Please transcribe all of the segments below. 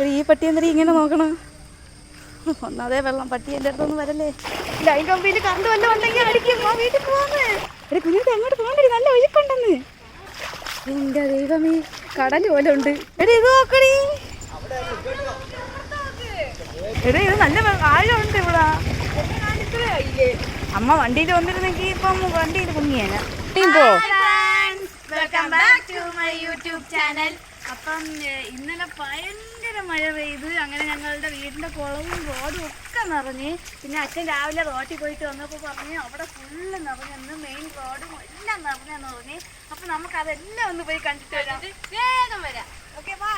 എടി ഈ പട്ടി എന്തിനാ ഇങ്ങനെ നോക്കണം? ഒന്നാതെ വെള്ളം പട്ടി എന്റെ അടുത്തൊന്നും വരല്ലേ? ലൈൻ കമ്പിയിൽ കറണ്ട് വല്ലതും ഉണ്ടെങ്കിൽ അടിക്കും ആ വീട്ടിൽ പോവാന്ന്. എടി കുഞ്ഞിട്ട് എങ്ങോട്ട് പോകണ്ടടി നല്ല ഒഴുക്കുണ്ടെന്ന്. എന്റെ ദൈവമേ കടൽ പോലെ ഉണ്ട്. എടി ഇത് നോക്കടി. എടി ഇത് നല്ല ആഴമുണ്ട് ഇവിടെ. അമ്മ വണ്ടിയിൽ വന്നിരുന്നെങ്കിൽ ഇപ്പം വണ്ടിയിൽ കുങ്ങിയേന. പോ welcome back to my YouTube channel അപ്പം ഇന്നലെ ഭയങ്കര മഴ പെയ്ത് അങ്ങനെ ഞങ്ങളുടെ വീടിന്റെ കുളവും റോഡും ഒക്കെ നിറഞ്ഞ് പിന്നെ അച്ഛൻ രാവിലെ റോട്ടിൽ പോയിട്ട് വന്നപ്പോൾ പറഞ്ഞു അവിടെ ഫുള്ള് നിറഞ്ഞെന്ന് മെയിൻ റോഡും എല്ലാം നിറഞ്ഞെന്ന് പറഞ്ഞു. അപ്പം നമുക്ക് അതെല്ലാം ഒന്ന് പോയി കണ്ടിട്ട് വരാം. വേഗം വരാം. ഓക്കെ വാ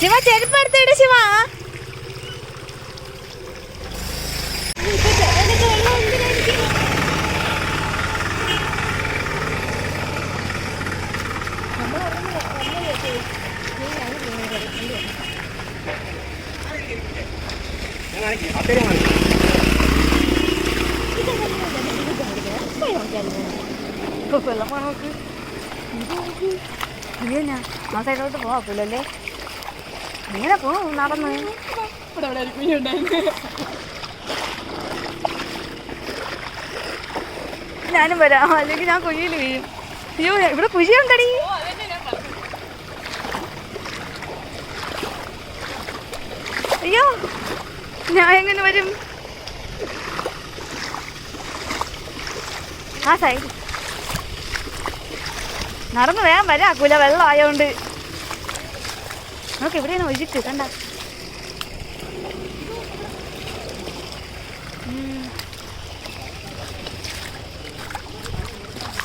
ശിവ ചെരുപ്പ് എടുത്തിട്ട് ശിവ വെള്ളം പോണ നോക്ക് ഇല്ല ആ സൈഡിലോട്ട് പോവാക്കില്ലല്ലേ ഇങ്ങനെ പോവും നടന്ന് ഞാനും വരാം. അല്ലെങ്കിൽ ഞാൻ കുഴിയിൽ വീഴും. അയ്യോ ഇവിടെ കുഴിയുണ്ടടി. അയ്യോ ഞാൻ എങ്ങനെ വരും? ആ സൈഡ് നടന്നു വേഗം വരാക്കൂല വെള്ളം ആയോണ്ട് നോക്ക് എവിടെയാണ് ഒഴുക്ക് കണ്ട?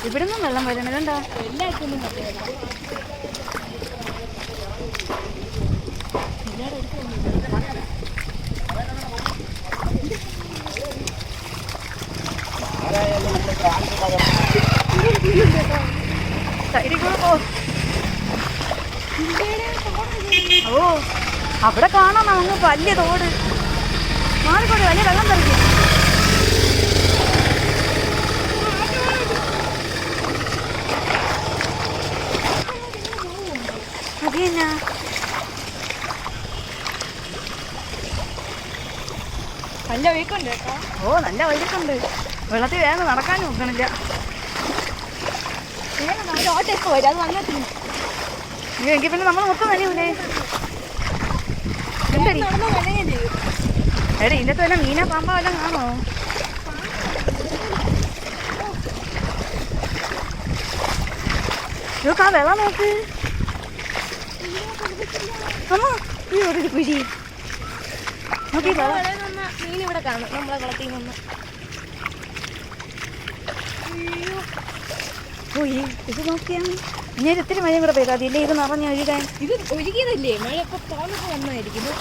ഇവിടെ നിന്നും വെള്ളം വരുന്നത് കണ്ടാ സൈഡിൽ കൂടെ പോ ഓ അവിടെ കാണാം അങ്ങ് വലിയ തോട്. മാറിക്കോട്ടെ വലിയ വെള്ളം തെറിക്കും. തന്നെ നല്ല വീക്കുണ്ട് കേട്ടോ. ഓ നല്ല വഴിക്കുണ്ട് വെള്ളത്തിൽ വേഗം നടക്കാൻ നോക്കണില്ല. ഓട്ടൊക്കെ വരും അത് വന്നിട്ടില്ല എനിക്ക് പിന്നെ നമ്മൾ മൊത്തം നനയൂലേ ചെയ്യും എടി ഇതിന്റെ വല്ല മീന പാമ്പ വല്ലതും കാണോ നോക്ക് ആ വെള്ളം നോക്ക്. അമ്മ ഈ ഒരു കുഴി മീൻ ഇവിടെ കാണും നമ്മളെ കുളത്തിൽ നിന്ന് ഓ ഈ ഇത് നോക്കിയാണ് ഞാൻ ഒത്തിരി മഴയും കൂടെ പെയ്താൽ അതില്ലേ? ഇത് നിറഞ്ഞ ഒഴുകാൻ. ഇത് ഒഴുകിയതല്ലേ? മഴ ഇപ്പൊ തോന്നൊക്കെ വന്നായിരിക്കുന്നു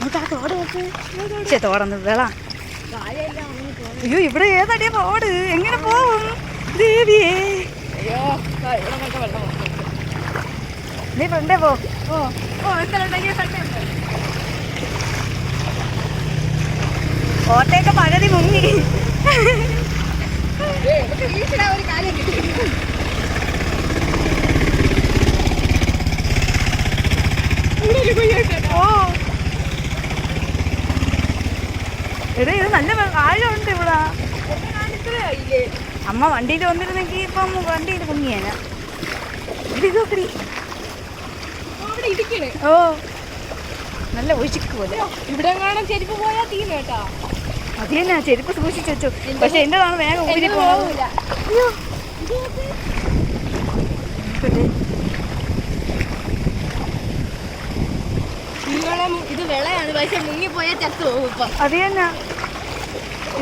നമുക്ക് ആ തോട് നോക്ക്. തോടന്ന് വേള. അയ്യോ ഇവിടെ ഏതടിയ തോട്? എങ്ങനെ പോവും? ദേവിയേ. നീ ഫ്രണ്ടേ പോ. ഓ കോട്ടയൊക്കെ പകുതി മുങ്ങി. ഒരു ഇത് നല്ല ആഴമുണ്ട് ഇവിടെ. അമ്മ വണ്ടിയിൽ വന്നിരുന്നെങ്കിൽ ഇപ്പം വണ്ടിയിൽ ഇടിക്കണ് ഓ നല്ല ഒഴിച്ചിക്ക് പോലെ. ഇവിടെ കാണാൻ ചെരുപ്പ് പോയാൽ തീ കേട്ടോ. അത് തന്നെ ചെരുപ്പ് സൂക്ഷിച്ചു വെച്ചു. പക്ഷെ എന്റേതാണ് വേഗം ഊരി. നിങ്ങളും ഇത് വെള്ളയാണ് പക്ഷെ മുങ്ങിപ്പോയാൽ ചത്തു പോകും ഇപ്പം. അത് തന്നെ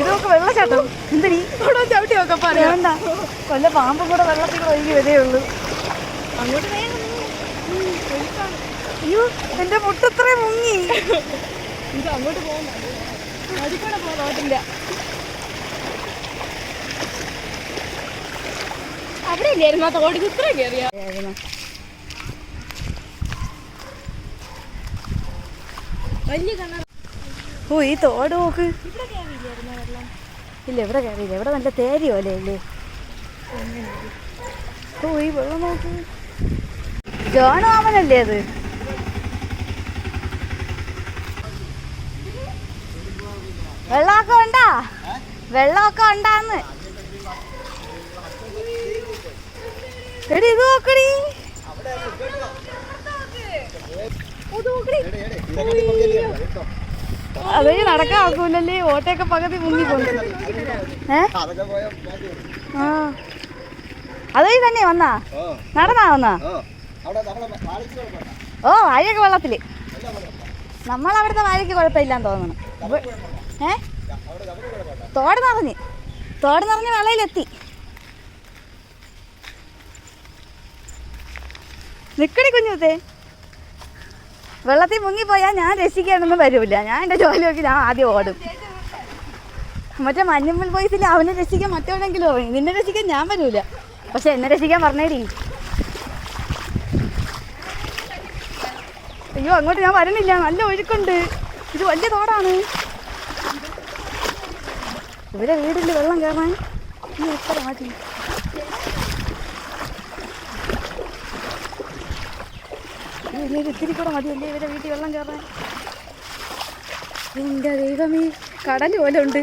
ഇതൊക്കെ വെള്ളച്ചാട്ടം. എന്തടി ഇവിടെ ചവിട്ടി നോക്കാം വേണ്ട വല്ല പാമ്പും കൂടെ വെള്ളത്തിൽ ഒഴുകി വരേ ഉള്ളൂ. അങ്ങോട്ട് അയ്യോ എന്റെ മുട്ടത്രേ മുങ്ങി. ഇത് അങ്ങോട്ട് പോകുന്നു അതിക്കൂടെ പോ അവിടെ ഇല്ലായിരുന്നു ആ തോടിക്ക് ഇത്ര കയറിയായിരുന്നു വലിയ കിണർ ഓ ഈ തോട് നോക്ക്. ഇല്ല ഇവിടെ കയറിയില്ല ഇവിടെ നല്ല തേരി പോലെ ഇല്ലേ ഓ ഈ വെള്ളം നോക്ക്. ജോൺ മാമനല്ലേ അത്? വെള്ളമൊക്കെ ഉണ്ടാ? വെള്ളമൊക്കെ ഉണ്ടാന്ന്? എടി ഇത് നോക്കടി. അതേ നടക്കാൻ ആക്കൂലല്ലേ ഓട്ടയൊക്കെ പകുതി മുങ്ങി പോകും ഏ? ആ. തന്നെ വന്നാ? നടന്നാ വന്നാ? ഓ വാഴയൊക്കെ വെള്ളത്തിൽ. നമ്മളവിടുത്തെ വാഴയ്ക്ക് കുഴപ്പമില്ലാന്ന് തോന്നണം ഇവ- ഏ? തോട് നിറഞ്ഞ്. തോട് നിറഞ്ഞ് വെള്ളയിലെത്തി. നിക്കടി കുഞ്ഞുത്തേ വെള്ളത്തിൽ മുങ്ങിപ്പോയാൽ ഞാൻ രക്ഷിക്കാനൊന്നും വരൂല. ഞാൻ എന്റെ ജോലി നോക്കി ഞാൻ ആദ്യം ഓടും. മറ്റേ മഞ്ഞമ്മൽ പോയിട്ടില്ല അവനെ രക്ഷിക്കാൻ മറ്റവനെങ്കിലും നിന്നെ രക്ഷിക്കാൻ ഞാൻ വരൂല. പക്ഷെ എന്നെ രക്ഷിക്കാൻ പറഞ്ഞേടി. അയ്യോ അങ്ങോട്ട് ഞാൻ വരണില്ല. നല്ല ഒഴുക്കുണ്ട്. ഇത് വലിയ തോടാണ്. ഇവിടെ വീടിൽ വെള്ളം കയറാൻ ഇനി എത്ര മാറ്റി. ഇനി ഇത്തിരി കൂടെ മതിയല്ലേ ഇവരെ വീട്ടിൽ വെള്ളം കയറാൻ എന്റെ ദൈവമേ കടൽ പോലെ ഉണ്ട്.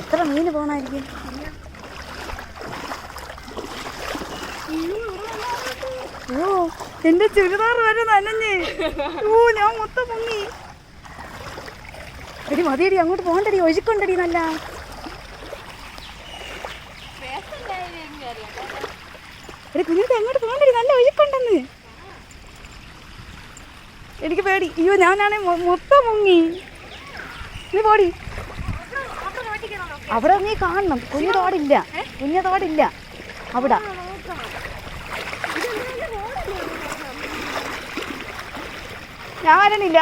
എത്ര മീന് പോണായിരിക്കും? ഓ എന്റെ ചുരിദാർ വരെ നനഞ്ഞേ. ഓ ഞാൻ മൊത്തം മുങ്ങി എടി മതിയടി അങ്ങോട്ട് പോകണ്ടടി. ഒഴുക്കുണ്ടടി നല്ല. എടി കുഞ്ഞിട്ട് അങ്ങോട്ട് പോകണ്ടടി. നല്ല ഒഴുക്കുണ്ടെന്ന്. എനിക്ക് പേടി. അയ്യോ ഞാനാണെ മൊത്തം മുങ്ങി. നീ പോടി. അവിടെ നീ കാണണം. കുഞ്ഞു തോടില്ല കുഞ്ഞു തോടില്ല അവിടെ. ഞാൻ വരണില്ല.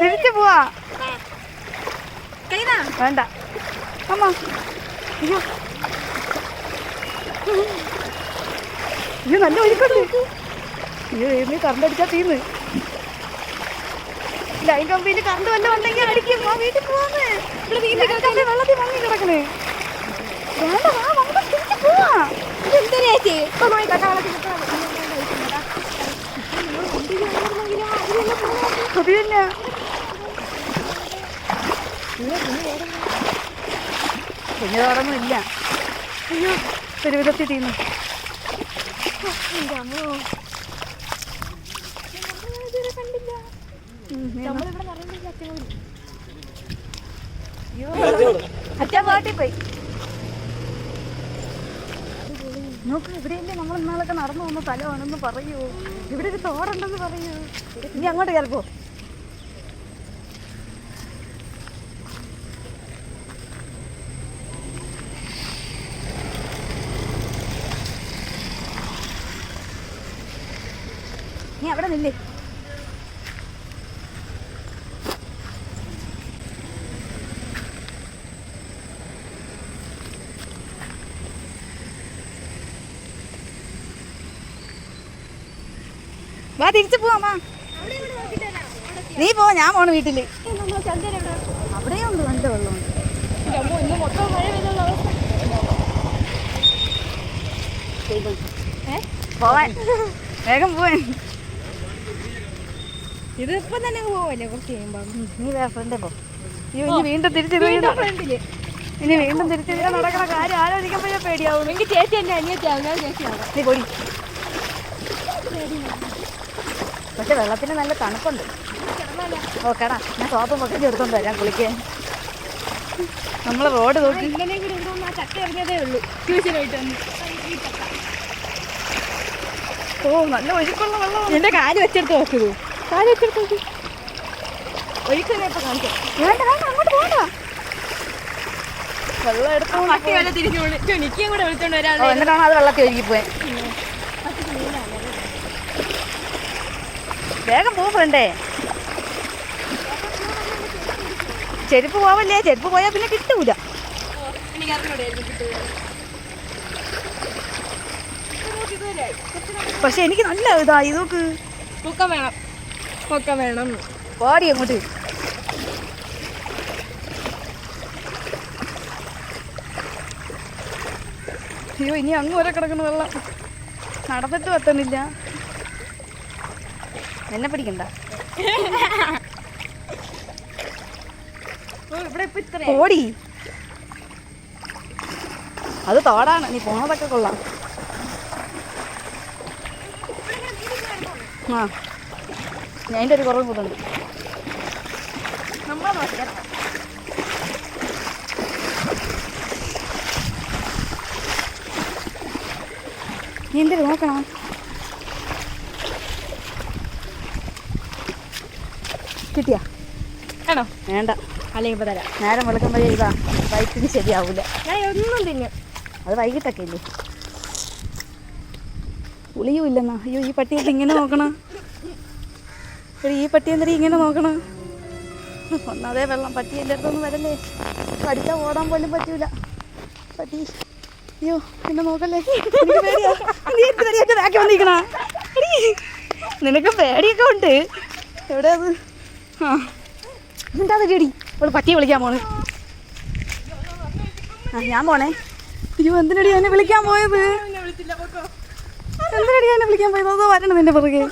തിരിച്ചു പോവാ. വേണ്ട. അമ്മ. അയ്യോ. അയ്യോ നല്ല ഒഴുക്കുണ്ട്. അയ്യോ നീ കറണ്ട് അടിച്ചാ തീന്ന് ലൈൻ കമ്പിയിൽ കറണ്ട് വല്ല വന്നെങ്കിൽ അടിക്കും. ആ വീട്ടിൽ പോവാന്ന്. ഇവിടെ വെള്ളത്തിൽ മങ്ങി കിടക്കണേ. വേണ്ട വാ നമുക്ക് തിരിച്ചു പോവാ പോയി കട്ടാളത്തിൽ അത് തന്നെ കുഞ്ഞു ഇല്ല. അയ്യോ ഒരു വിധത്തിൽ തീന്നു അച്ഛൻ പാട്ടിൽ പോയി. നോക്ക് ഇവിടെയല്ലേ നമ്മൾ ഇന്നാളൊക്കെ നടന്നു വന്ന സ്ഥലമാണെന്ന് പറയൂ. ഇവിടെ ഒരു തോടുണ്ടെന്ന് പറയൂ. ഇനി അങ്ങോട്ട് കയറിപ്പോ നില്ലേ വാ തിരിച്ചു പോവാ നീ പോ ഞാൻ പോണ വീട്ടിൽ. അവിടെയും ഉണ്ട് നല്ല വെള്ളമുണ്ട് പോവാൻ. വേഗം പോവാൻ. ഇതിപ്പോ തന്നെ പോവല്ലേ കുറച്ച് നീ വേറെ ഫ്രണ്ടേ പോ അയ്യോ ഇനി വീണ്ടും തിരിച്ചു ഫ്രണ്ടിൽ ഇനി വീണ്ടും തിരിച്ചു നടക്കണ കാര്യം ആലോചിക്കുമ്പോഴേ പേടിയാവും എനിക്ക് ചേച്ചി എന്റെ അനിയത്തിയാവും ഞാൻ ചേച്ചിയാണ് നീ പൊടി. പക്ഷെ വെള്ളത്തിന് നല്ല തണുപ്പുണ്ട്. ഓക്കേടാ ഞാൻ സോപ്പ് പൊക്കറ്റ് എടുത്തോണ്ട് വരാം കുളിക്കാൻ നമ്മൾ റോഡ് നോക്കി. കൂടി ഇവിടെ ചക്ക എറിഞ്ഞതേ ഉള്ളൂ. വന്ന്. ഓ നല്ല ഒഴുക്കുള്ള വെള്ളം എന്റെ കാൽ വെച്ചെടുത്ത് നോക്കൂ കാൽ വെച്ചെടുത്ത് നോക്കി ഒഴിക്കുന്ന ഇപ്പൊ കാണിക്കാം. വേണ്ട വേണ്ട അങ്ങോട്ട് പോകണ്ട വെള്ളം എടുത്തോ പട്ടി വല്ല തിരിഞ്ഞു വിളിച്ചു നിൽക്കുകയും കൂടെ വിളിച്ചോണ്ട് ഓ എന്നിട്ടാണ് അത് വെള്ളത്തിൽ ഒഴുകി പോയെ വേഗം പോ ഫ്രണ്ടേ. ചെരുപ്പ് പോവല്ലേ? ചെരുപ്പ് പോയാൽ പിന്നെ കിട്ടൂല. പക്ഷെ എനിക്ക് നല്ല ഇതാ ഇതൊക്കെ പൊക്കം വേണം. പൊക്കം വേണം. പാടി അങ്ങോട്ട്. അയ്യോ ഇനി അങ്ങ് വരെ കിടക്കുന്ന വെള്ളം. നടന്നിട്ട് പറ്റുന്നില്ല എന്നെ പിടിക്കണ്ട. ഇവിടെ ഇപ്പൊ ഇത്ര ഓടി. അത് തോടാണ്. നീ പോണതൊക്കെ കൊള്ളാം. ആ. അതിന്റെ ഒരു കുറവ് കൂടുതൽ നമ്മളെ നോക്കിയാ നീ എന്തിനു നോക്കണം? കിട്ടിയാ? ആണോ? വേണ്ട. അല്ലെങ്കിൽ ഇപ്പൊ തരാം. നേരം വെളുക്കുമ്പോഴേ ഇതാ വയറ്റിന് ശരിയാവൂല. ഞാൻ ഒന്നും തിന്നു. അത് വൈകിട്ടൊക്കെ ഇല്ലേ? പുളിയും ഇല്ലെന്നാ? അയ്യോ ഈ പട്ടിയൊക്കെ ഇങ്ങനെ നോക്കണം. എടി ഈ പട്ടി എന്തിനാ ഇങ്ങനെ നോക്കണം? ഒന്നാതേ വെള്ളം പട്ടി എന്റെ അടുത്തൊന്നും വരല്ലേ? കടിച്ചാൽ ഓടാൻ പോലും പറ്റൂല. പട്ടി അയ്യോ പിന്നെ നോക്കല്ലേ? നീ ബാക്കി വന്നിരിക്കണ. നിനക്ക് പേടിയൊക്കെ ഉണ്ട്. എവിടെ അത്? ആ. എന്താ ചെടി അവൾ പട്ടിയെ വിളിക്കാൻ പോണ്. ആ ഞാൻ പോണേ. അയ്യോ എന്തിനടി എന്നെ വിളിക്കാൻ പോയത്? എന്തിനടി എന്നെ വിളിക്കാൻ പോയത്? അതോ വരണം നിന്റെ പുറകെ?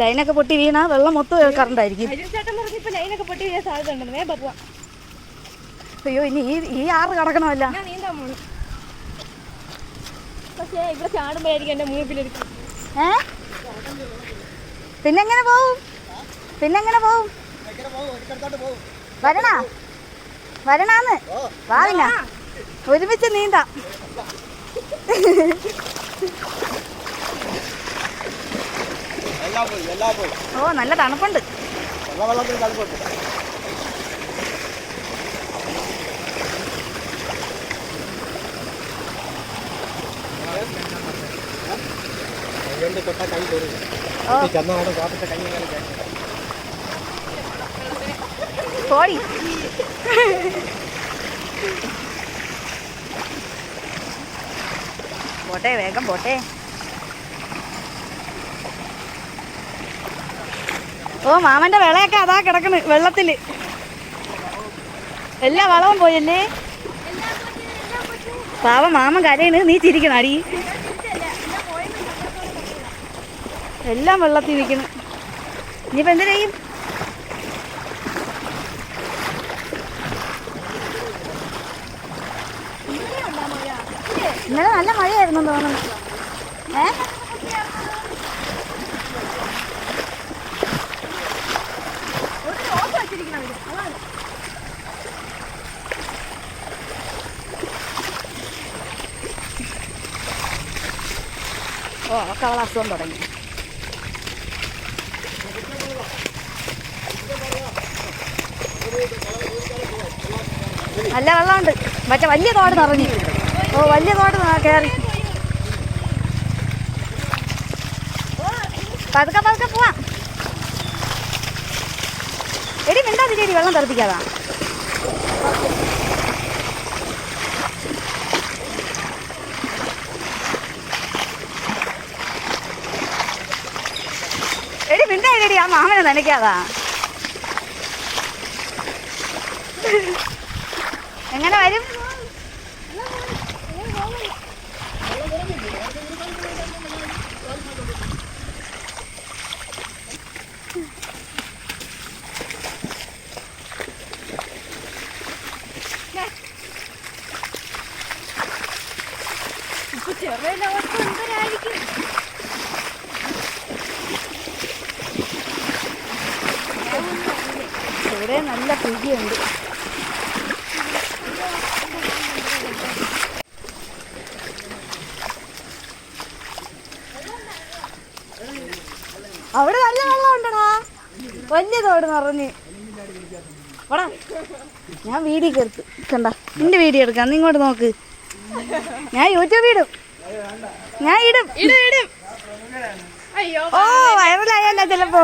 ലൈനൊക്കെ പൊട്ടി വീണാ വെള്ളം മൊത്തം കറണ്ടായിരിക്കും. അയ്യോ ഇനി ഈ ഈ ആറ് കടക്കണമല്ല. പിന്നെങ്ങനെ പോവും? പിന്നെങ്ങനെ പോവും? വരണ? വരണാന്ന്. വാ പിന്നെ. ഒരുമിച്ച് നീന്താം എല്ലാം പോയി എല്ലാം പോയി ഓ നല്ല തണുപ്പുണ്ട് വെള്ള വെള്ളത്തിന് തണുപ്പുണ്ട് കൈകൊണ്ട് തൊട്ട കൈ തൊടും ഓ ചെന്നാണ് കാപ്പിട്ട കൈ നല്ല തണുപ്പുണ്ട്. പോടി. പോട്ടെ വേഗം പോട്ടെ. ഓ മാമന്റെ വിളയൊക്കെ അതാ കിടക്കണ് വെള്ളത്തിൽ. എല്ലാ വളവും പോയല്ലേ പാവ മാമൻ കരയണ് നീ ചിരിക്കണം അടി എല്ലാം വെള്ളത്തിൽ നിൽക്കണം ഇനിയിപ്പോ എന്ത് ചെയ്യും? ഇന്നലെ നല്ല മഴയായിരുന്നു തോന്നുന്നു. ഏ? അസുഖം തുടങ്ങി. നല്ല വെള്ളമുണ്ട്. മറ്റേ വലിയ തോട് നിറഞ്ഞു. ഓ വലിയ തോട് കയറി പതുക്കെ പതുക്കെ പോവാം. എടി മിണ്ടാതിരി വെള്ളം തെറിപ്പിക്കാതാ എടി മിണ്ടായിരടി ആ മാമനെ നനയ്ക്കാതാ. എങ്ങനെ വരും? അവിടെ നിറഞ്ഞ്. വടാ. ഞാൻ വീഡിയോ കയറി കണ്ട. എന്റെ വീഡിയോ എടുക്കാം. ഇങ്ങോട്ട് നോക്ക്. ഞാൻ യൂട്യൂബ് ഇടും. ഞാൻ ഇടും. ഇടും ഇടും. ഓ വൈറലായല്ല ചിലപ്പോ.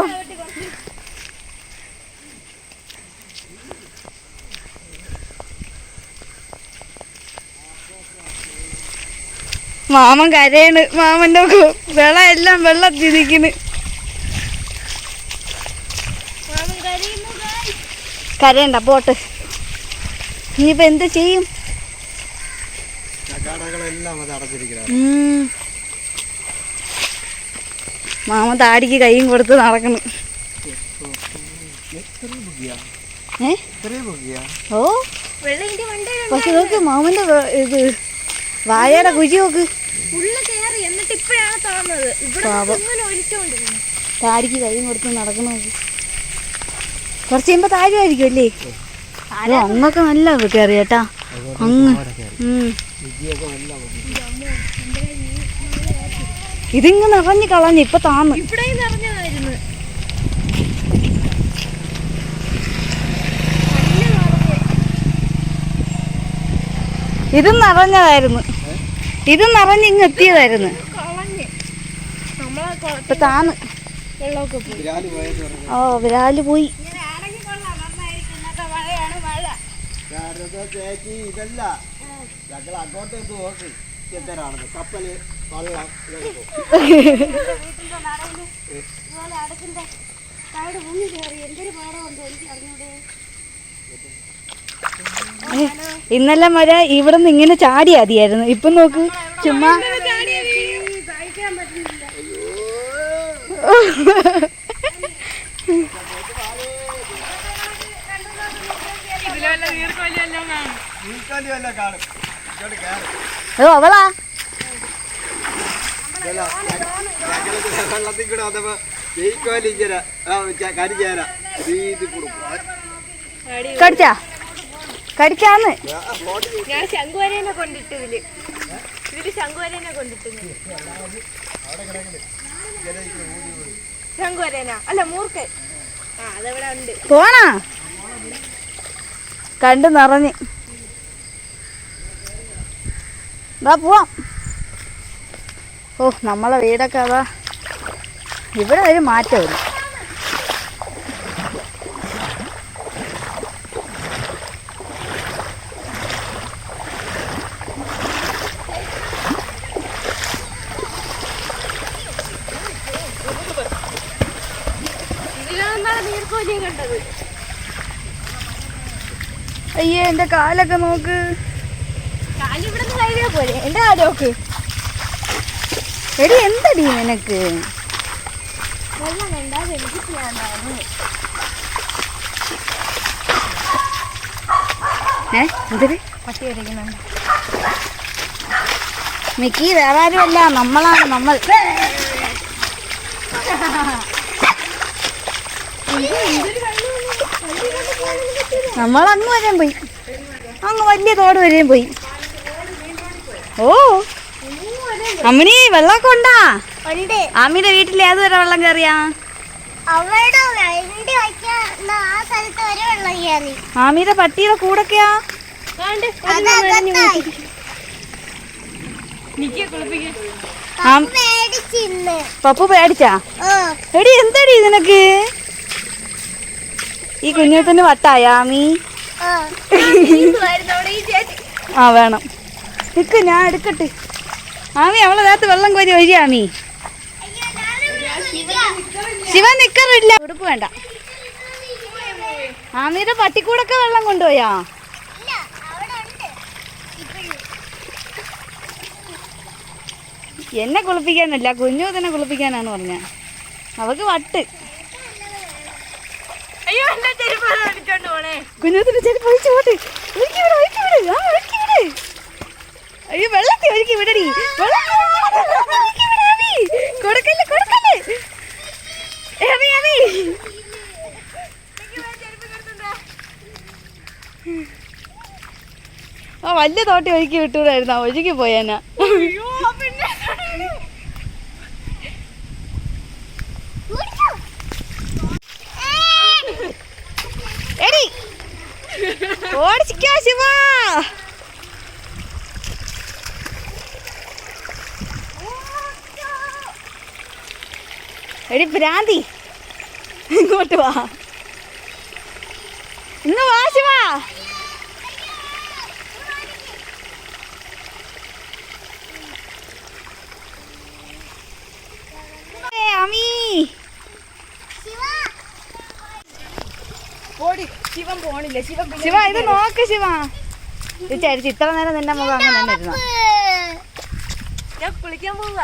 മാമൻ കരയാണ്. മാമൻ നോക്കൂ. വെള്ളം എല്ലാം വെള്ളം തിരിക്കുന്നു കരയണ്ട ബോട്ട് ഇനിയിപ്പോ എന്ത് ചെയ്യും? മാമ താടിക്ക് കൈയും കൊടുത്ത് ബുക്കിയാ ഓ. പക്ഷെ നോക്ക് മാമന്റെ ഇത് വാഴയുടെ കുഴി നോക്ക്. താടിക്ക് കൈയും കൊടുത്ത് നടക്കണ നോക്ക് കുറച്ച് കഴിയുമ്പോ താഴുമായിരിക്കും അല്ലേ? അങ്ങൊക്കെ നല്ല കയറി കേട്ടാ അങ്ങ്. ഇതിങ്ങ് നിറഞ്ഞു കളഞ്ഞു ഇപ്പൊ താന്ന്. ഇത് നിറഞ്ഞതായിരുന്നു. ഇതും നിറഞ്ഞ് ഇങ്ങ് എത്തിയതായിരുന്നു. ഇപ്പൊ താന്ന്. ഓ വിരാൽ പോയി. ശാരദ ചേച്ചി ഇതല്ല. ഞങ്ങൾ അങ്ങോട്ടേക്ക് നോക്ക് എന്തരാണെന്ന് കപ്പൽ വള്ളം പോകും. ഏ, ഇന്നലെ മഴ ഇവിടെ നിന്ന് ഇങ്ങനെ ചാടിയാ മതിയായിരുന്നു ഇപ്പൊ നോക്ക് ചുമ്മാ സഹിക്കാൻ പറ്റുന്നില്ല ഇതിലെല്ലാം നീർക്കോലിയെല്ലാം കാണും നീർക്കാലി വല്ല കാണും ഇങ്ങോട്ട് കയറും ഓ അവളാ. വെള്ളത്തിൽ കൂടെ വന്നപ്പോ നീർക്കോലി ഇങ്ങനെ വീതി കൊടുക്കും. കടിച്ചാ? കടിച്ചാന്ന്. ഞാൻ ശംഖുവരേനെ കൊണ്ടിട്ട് ഇതിൽ. ഇതിൽ ശംഖുവരേനെ കൊണ്ടിട്ട് ശംഖുവരേന? അല്ല മൂർക്കൻ ആ അതെവിടെ ഉണ്ട്. പോണാ? കണ്ടു നിറഞ്ഞ്. ഇതാ പോവാം. ഓ നമ്മളെ വീടൊക്കെ അതാ. ഇവിടെ ഒരു മാറ്റമില്ല അയ്യേ എന്റെ കാലൊക്കെ നോക്ക്. പോലെ എന്റെ കാലോക്ക് എടി എന്തടി നിനക്ക്? വെള്ളം എനിക്ക് ഏ പട്ടി വരയ്ക്കുന്നുണ്ട് മിക്കി വേറെ ആരുമല്ല. നമ്മളാണ് നമ്മൾ. നമ്മൾ അങ്ങ് വരാൻ പോയി. അങ്ങ് വലിയ തോട് വരെയും പോയി. ഓ. അമ്മിനി വെള്ളമൊക്കെ ഉണ്ടാ? അമ്മിന്റെ വീട്ടിൽ സ്ഥലത്ത് വരെ വെള്ളം കയറിയാ ആമിയുടെ പട്ടിയുടെ കൂടൊക്കെയാ? പപ്പു പേടിച്ചാ എടി എന്തടി നിനക്ക്? ഈ കുഞ്ഞത്തിന് വട്ടായ ആമി? ഓ ആ വേണം. നിക്ക് ഞാൻ എടുക്കട്ടെ. ആമി അവളെ ദേഹത്ത് വെള്ളം കോരി ഒഴിയാ ആമി. ശിവ നിക്കറില്ല. ഉടുപ്പ് വേണ്ട. ആമിയുടെ പട്ടിക്കൂടൊക്കെ വെള്ളം കൊണ്ടുപോയാ? എന്നെ കുളിപ്പിക്കാനല്ല കുഞ്ഞു തന്നെ കുളിപ്പിക്കാനാണ് പറഞ്ഞ. അവക്ക് വട്ട് അയ്യോ എന്റെ ചെരുപ്പ് അടിച്ചോണ്ട് പോണേ കുഞ്ഞുത്തിന് ചെരുപ്പ് ഒഴിച്ചു പോട്ട്. ഒഴുക്കി വിട് ഒഴുക്കി വിട്. ആ ഒഴുക്കി വിട്. അയ്യോ ഒഴുക്കി വിടടി. കൊടുക്കല്ല് കൊടുക്കല്ല്. ആ വലിയ തോട്ടി ഒഴുക്കി വിട്ടൂടായിരുന്നു. ഒഴുകി പോയാനാ അയ്യോ പിന്നെ എടി ഓടിച്ചിക്കാ ശിവ എടി ഭ്രാന്തി ഇങ്ങോട്ട് വാ. ഇന്ന് വാ ശിവ. അമീ. ശിവൻ പോണില്ല. ശിവൻ ശിവ ഇത് നോക്ക് ശിവ. ഇത് ചരിച്ച് ഇത്ര നേരം നിന്റെ മുഖം അങ്ങനെ തന്നെ ഇരുന്നോ ഞാൻ കുളിക്കാൻ പോവുക.